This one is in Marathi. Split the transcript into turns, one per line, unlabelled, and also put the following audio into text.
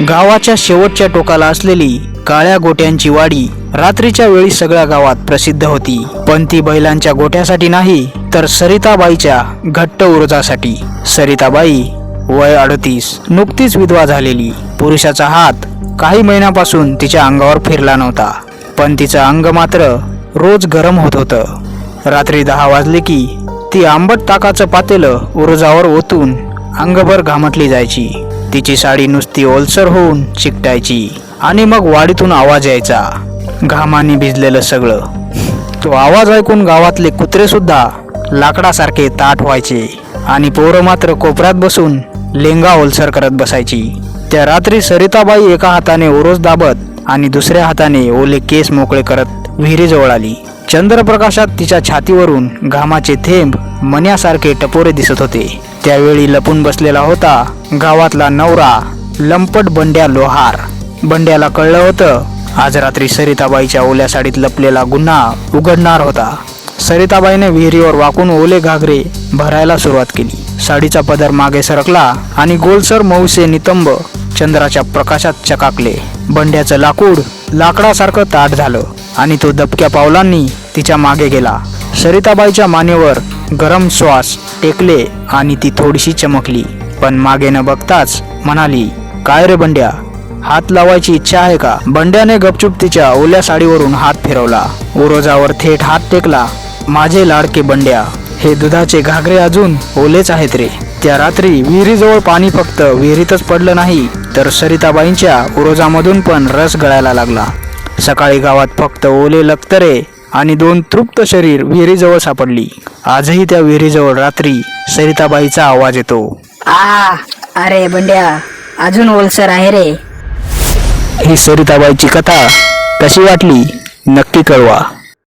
गावाच्या शेवटच्या टोकाला असलेली काळ्या गोट्यांची वाडी रात्रीच्या वेळी सगळ्या गावात प्रसिद्ध होती. पण ती बैलांच्या गोट्यासाठी नाही तर सरिताबाईच्या घट्ट उर्जासाठी. सरिताबाई वय अडतीस नुकतीच विधवा झालेली. पुरुषाचा हात काही महिन्यापासून तिच्या अंगावर फिरला नव्हता पण तिचं अंग मात्र रोज गरम होत होतं. रात्री दहा वाजले की ती आंबट ताकाचं पातेलं उरुजावर ओतून अंगभर घामटली जायची. तिची साडी नुसती ओलसर होऊन चिकटायची आणि मग वाडीतून आवाज यायचा. घामाने भिजलेलं सगळं. तो आवाज ऐकून गावातले कुत्रे सुद्धा लाकडासारखे ताट व्हायचे आणि पोरं मात्र कोपऱ्यात बसून लेंगा ओलसर करत बसायची. त्या रात्री सरिताबाई एका हाताने ओरोस दाबत आणि दुसऱ्या हाताने ओले केस मोकळे करत विहिरीजवळ आली. चंद्रप्रकाशात तिच्या छातीवरून घामाचे थेंब मन्यासारखे टपोरे दिसत होते. त्यावेळी लपून बसलेला होता गावातला नवरा लंपट बंड्या लोहार. बंड्याला कळलं होतं आज रात्री सरिताबाईच्या ओल्या साडीत लपलेला गुन्हा उघडणार होता. सरिताबाईने विहिरीवर वाकून ओले घागरे भरायला सुरुवात केली. साडीचा पदर मागे सरकला आणि गोलसर मऊसे नितंब चंद्राच्या प्रकाशात चकाकले. बंड्याचं लाकूड लाकडासारखं ताट झालं आणि तो दबक्या पावलांनी तिच्यामागे गेला. सरिताबाईच्या मानेवर गरम श्वास टेकले आणि ती थोडीशी चमकली. पण मागे न बघताच म्हणाली काय रे बंड्या? हात लावायची इच्छा आहे का? बंड्याने गपचूप तिच्या ओल्या साडीवरून हात फिरवला. उरोजावर थेट हात टेकला. माझे लाडके बंड्या हे दुधाचे घागरे अजून ओलेच आहेत रे. त्या रात्री विहिरीजवळ पाणी फक्त विहिरीतच पडलं नाही तर सरिताबाईंच्या उरोजामधून पण रस गळायला लागला. सकाळी गावात फक्त ओले लक्तरे आणि दोन तृप्त शरीर विहिरीजवळ सापडली. आजही त्या विहिरीजवळ रात्री सरिताबाईचा आवाज येतो.
आ अरे बंड्या अजून ओलसर आहे रे.
ही सरिताबाईची कथा कशी वाटली नक्की कळवा.